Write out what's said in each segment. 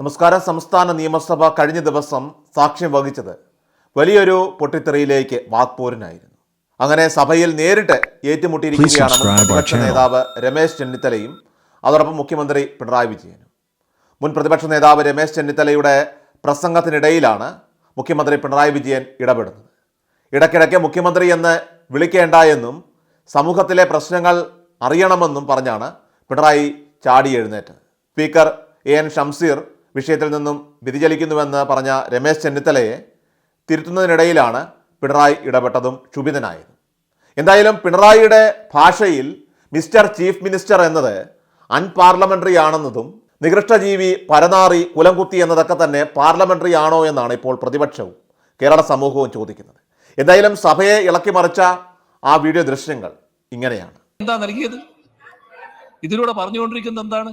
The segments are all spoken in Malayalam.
നമസ്കാരം. സംസ്ഥാന നിയമസഭ കഴിഞ്ഞ ദിവസം സാക്ഷ്യം വഹിച്ചത് വലിയൊരു പൊട്ടിത്തെറിയിലേക്ക് വാക്പോരിനായിരുന്നു അങ്ങനെ സഭയിൽ നേരിട്ട് ഏറ്റുമുട്ടിയിരിക്കുകയാണ് പ്രതിപക്ഷ നേതാവ് രമേശ് ചെന്നിത്തലയും അതോടൊപ്പം മുഖ്യമന്ത്രി പിണറായി വിജയനും. മുൻ പ്രതിപക്ഷ നേതാവ് രമേശ് ചെന്നിത്തലയുടെ പ്രസംഗത്തിനിടയിലാണ് മുഖ്യമന്ത്രി പിണറായി വിജയൻ ഇടപെടുന്നത്. ഇടയ്ക്കിടയ്ക്ക് മുഖ്യമന്ത്രി എന്ന് വിളിക്കേണ്ട എന്നും സമൂഹത്തിലെ പ്രശ്നങ്ങൾ അറിയണമെന്നും പറഞ്ഞാണ് പിണറായി ചാടി എഴുന്നേറ്റത്. സ്പീക്കർ എ എൻ ഷംസീർ വിഷയത്തിൽ നിന്നും വ്യതിചലിക്കുന്നുവെന്ന് പറഞ്ഞ രമേശ് ചെന്നിത്തലയെ തിരുത്തുന്നതിനിടയിലാണ് പിണറായി ഇടപെട്ടതും ക്ഷുഭിതനായത്. എന്തായാലും പിണറായിയുടെ ഭാഷയിൽ മിസ്റ്റർ ചീഫ് മിനിസ്റ്റർ എന്നത് അൺപാർലമെന്ററി ആണെന്നതും നികൃഷ്ടജീവി പരനാറി കുലംകുത്തി എന്നതൊക്കെ തന്നെ പാർലമെന്ററി ആണോ എന്നാണ് ഇപ്പോൾ പ്രതിപക്ഷവും കേരള സമൂഹവും ചോദിക്കുന്നത്. എന്തായാലും സഭയെ ഇളക്കി മറിച്ച ആ വീഡിയോ ദൃശ്യങ്ങൾ ഇങ്ങനെയാണ്. എന്താ നൽകിയത്? ഇതിലൂടെ പറഞ്ഞുകൊണ്ടിരിക്കുന്നത് എന്താണ്?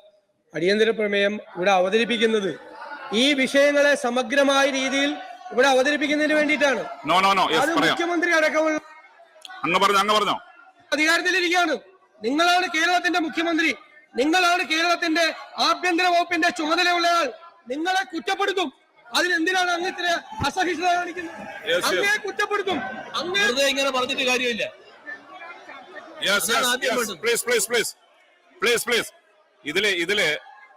അടിയന്തര പ്രമേയം ഇവിടെ അവതരിപ്പിക്കുന്നത്. ഈ വിഷയങ്ങളെ സമഗ്രമായ രീതിയിൽ ഇവിടെ അവതരിപ്പിക്കുന്നതിന് വേണ്ടിയിട്ടാണ്. അത്. മുഖ്യമന്ത്രി അടക്കമുള്ള അങ്ങ് പറഞ്ഞോ അങ്ങ് അധികാരത്തിലിരിക്കുകയാണ്. നിങ്ങളാണ് കേരളത്തിന്റെ മുഖ്യമന്ത്രി. നിങ്ങളാണ് കേരളത്തിന്റെ ആഭ്യന്തര വകുപ്പിന്റെ ചുമതലയുള്ളയാൾ. നിങ്ങളെ കുറ്റപ്പെടുത്തും. അതിനെന്തിനാണ് അങ്ങ് ഇത്ര അസഹിഷ്ണുത കാണിക്കുന്നത്. അങ്ങേ കുറ്റപ്പെടുത്തും. അങ്ങനെ ഇങ്ങനെ പറഞ്ഞിട്ട് കാര്യമില്ല. Please please please please yes. ഇതിൽ ഇതിൽ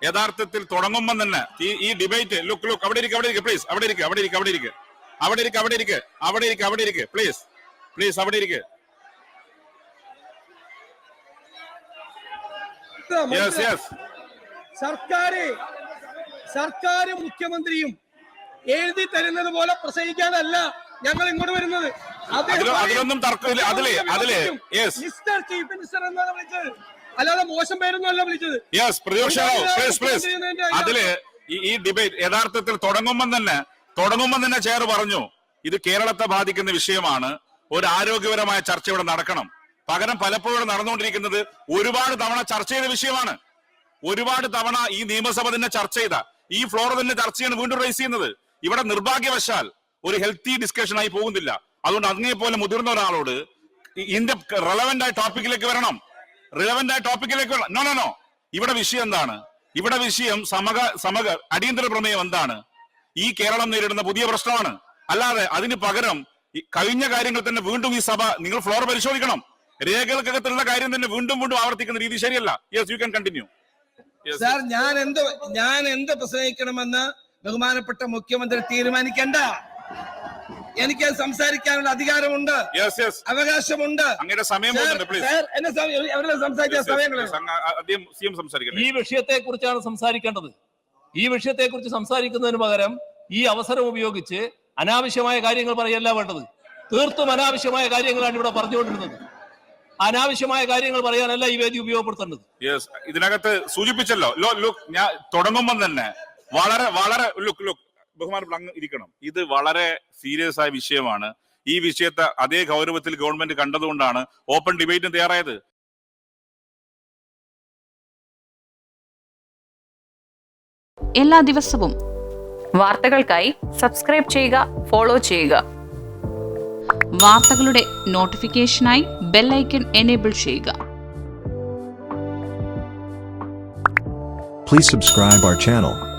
യഥാർത്ഥത്തിൽ തുടങ്ങുമ്പോൾ തന്നെ ഈ ഈ ഡിബേറ്റ് ലുക്ക് ലുക്ക് അവിടെ ഇരിക്കുക അവിടെ ഇരിക്കുക പ്ലീസ് അവിടെ ഇരിക്കുക അവിടെ ഇരിക്കുക അവിടെ ഇരിക്കുക അവിടെ ഇരിക്കുക അവിടെ ഇരിക്കുക അവിടെ ഇരിക്കുക അവിടെ ഇരിക്കുക പ്ലീസ് പ്ലീസ് അവിടെ ഇരിക്കുക യെസ് സർക്കാര് സർക്കാർ മുഖ്യമന്ത്രിയും എഴുതി തരുന്നത് പോലെ പ്രസംഗിക്കാനല്ല ഞങ്ങൾ ഇങ്ങോട്ട് വരുന്നത്. അതിലൊന്നും തർക്കമില്ല. അതിലേ അതിലേ മിസ്റ്റർ ചീഫ് മിനിസ്റ്റർ എന്നാണ് വിളിച്ചത്. അല്ലാതെ മോശം പേരൊന്നും അല്ല വിളിച്ചത് യെസ് പ്രതിപക്ഷ അതിൽ ഈ- ഡിബേറ്റ് യഥാർത്ഥത്തിൽ തുടങ്ങുമ്പോൾ തന്നെ തുടങ്ങുമ്പോൾ തന്നെ ചെയർ പറഞ്ഞു ഇത് കേരളത്തെ ബാധിക്കുന്ന വിഷയമാണ്. ഒരു ആരോഗ്യപരമായ ചർച്ച ഇവിടെ നടക്കണം. പകരം പലപ്പോഴും നടന്നുകൊണ്ടിരിക്കുന്നത് ഒരുപാട് തവണ ചർച്ച ചെയ്ത വിഷയമാണ്. ഒരുപാട് തവണ ഈ നിയമസഭ തന്നെ ചർച്ച ചെയ്ത ഈ ഫ്ലോർ തന്നെ ചർച്ച ചെയ്യാൻ വീണ്ടും റേസ് ചെയ്യുന്നത്. ഇവിടെ നിർഭാഗ്യവശാൽ ഒരു ഹെൽത്തി ഡിസ്കഷൻ ആയി പോകുന്നില്ല. അതുകൊണ്ട് അങ്ങേ പോലെ മുതിർന്ന ഒരാളോട് ഇതിന്റെ റെലവെന്റ് ആയ ടോപ്പിക്കിലേക്ക് വരണം. റിലവന്റ് ആയ ടോപ്പിക്കിലേക്കുള്ള നോ നോ നോ ഇവിടെ വിഷയം എന്താണ്? ഇവിടെ വിഷയം സമക സമഗ അടിയന്തര പ്രമേയം എന്താണ്? ഈ കേരളം നേരിടുന്ന പുതിയ പ്രശ്നമാണ്. അല്ലാതെ അതിന് പകരം കഴിഞ്ഞ കാര്യങ്ങൾ തന്നെ വീണ്ടും ഈ സഭ നിങ്ങൾ ഫ്ലോർ പരിശോധിക്കണം. രേഖകൾക്കകത്തുള്ള കാര്യം തന്നെ വീണ്ടും വീണ്ടും ആവർത്തിക്കുന്ന രീതി ശരിയല്ല. Yes you can continue sir ഞാൻ എന്ത് ഞാൻ എന്ത് പ്രസംഗിക്കണമെന്ന് ബഹുമാനപ്പെട്ട മുഖ്യമന്ത്രി തീരുമാനിക്കണ്ട. എനിക്ക് സംസാരിക്കാനുള്ള അധികാരമുണ്ട്. യെസ് യെസ് അവകാശമുണ്ട്. അങ്ങയുടെ സമയം ഈ വിഷയത്തെ കുറിച്ചാണ് സംസാരിക്കേണ്ടത്. ഈ വിഷയത്തെ കുറിച്ച് സംസാരിക്കുന്നതിന് പകരം ഈ അവസരം ഉപയോഗിച്ച് അനാവശ്യമായ കാര്യങ്ങൾ പറയല്ല വേണ്ടത്. തീർത്തും അനാവശ്യമായ കാര്യങ്ങളാണ് ഇവിടെ പറഞ്ഞുകൊണ്ടിരുന്നത്. അനാവശ്യമായ കാര്യങ്ങൾ പറയാനല്ല ഈ വേദി ഉപയോഗപ്പെടുത്തേണ്ടത്. യെസ് ഇതിനകത്ത് സൂചിപ്പിച്ചല്ലോ. ലോ ലുക്ക് ഞാൻ തുടങ്ങുമ്പോൾ തന്നെ വളരെ വളരെ ലുക്ക് ലുക്ക്. ബഹുമാനപ്പെട്ട അങ്ങ് ഇരിക്കണം. ഇത് വളരെ സീരിയസ് ആയ വിഷയമാണ്. ഈ വിഷയത്തെ അതേ ഗൗരവത്തിൽ ഗവൺമെന്റ് കണ്ടതുകൊണ്ടാണ് ഓപ്പൺ ഡിബേറ്റിന് തയ്യാറായത്. എല്ലാ ദിവസവും വാർത്തകൾക്കായി സബ്സ്ക്രൈബ് ചെയ്യുക ഫോളോ ചെയ്യുക. വാർത്തകളുടെ നോട്ടിഫിക്കേഷനായി ബെല്ലൈക്കൺ എനേബിൾ ചെയ്യുക. Please subscribe our channel.